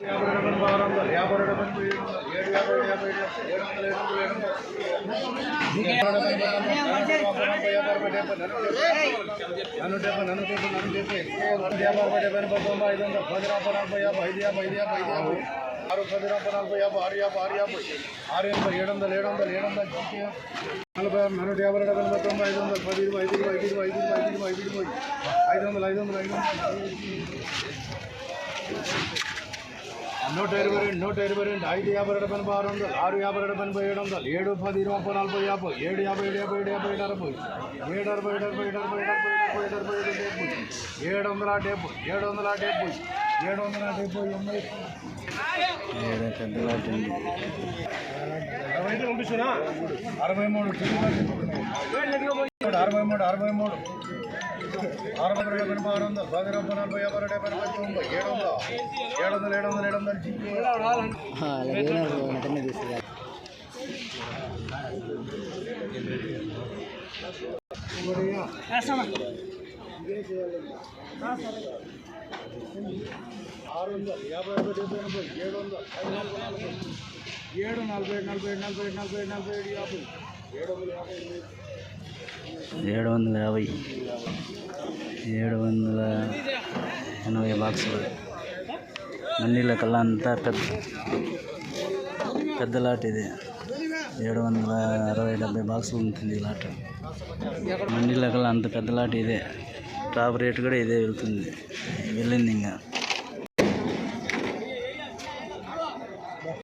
యాభై రెండు వందల ఆరు వందలు యాభై రెండు వందల ఏడు యాభై యాభై ఏడు వందల ఏడు వందల ఏడు నన్ను డెబ్బై నన్ను డెబ్బై నన్ను డెబ్బై యాభై డెబ్బై ఎనభై తొంభై ఐదు పది రూపాయలు నలభై యాభై ఐదు యాభై ఐదు యాభై ఐదు యాభై ఆరు పది రూపాయలు నలభై యాభై ఆరు యాభై ఆరు యాభై ఆరు ఎనభై ఏడు వందల ఏడు వందల ఏడు వందల నలభై ఆరు నూట యాభై రెండు వందల తొంభై ఐదు వందల పది ఇరవై ఐదు ఇరవై ఐదు ఇరవై ఐదు ఇరవై ఐదు ఇరవై ఐదు ఇరవై ఐదు వందల ఐదు వందల ఐదు నూట ఇరవై రెండు నూట ఇరవై రెండు ఐదు యాభై రెండు ఎనభై ఆరు వందలు ఆరు యాభై రెండు ఎనభై ఏడు వందలు ఏడు పది ఇరవై ముప్పై నలభై యాభై ఏడు యాభై ఏడు యాభై ఏడు యాభై ఏడు అరవై ఏడు అరవై ఏడు అరవై ఏడు అరవై ఏడు అరవై ఏడు అరవై ఏడు డెబ్బై ఏడు వందల డెబ్బై ఏడు వందల డెబ్బై ఏడు వందల డెబ్బై ఎనభై అరవై ఐదు అరవై మూడు అరవై మూడు అరవై మూడు. అరవై రెండు ఎనభై ఆరు వందలు పది రూపాయలు నలభై యాభై డెబ్బై యాభై ఎనభై తొంభై ఏడు వందలు ఏడు వందలు ఏడు వందలు ఏడు వందలు ఆరు వందలు యాభై ఒకటి డెబ్బై ఎనభై ఏడు వందలు ఏడు నలభై నలభై నలభై నలభై నలభై ఏడు యాభై ఏడు వందల యాభై ఏడు వందల యాభై. ఏడు వందల ఎనభై బాక్సులు. మండీల కల్లా అంతా పెద్ద పెద్ద లాట్ ఇది. ఏడు వందల అరవై డెబ్బై బాక్సులు ఉంటుంది ఈ లాట్. మండీల కల్లా అంత పెద్ద లాట్ ఇదే. టాప్ రేట్ కూడా ఇదే వెళ్తుంది. వెళ్ళింది ఇంకా.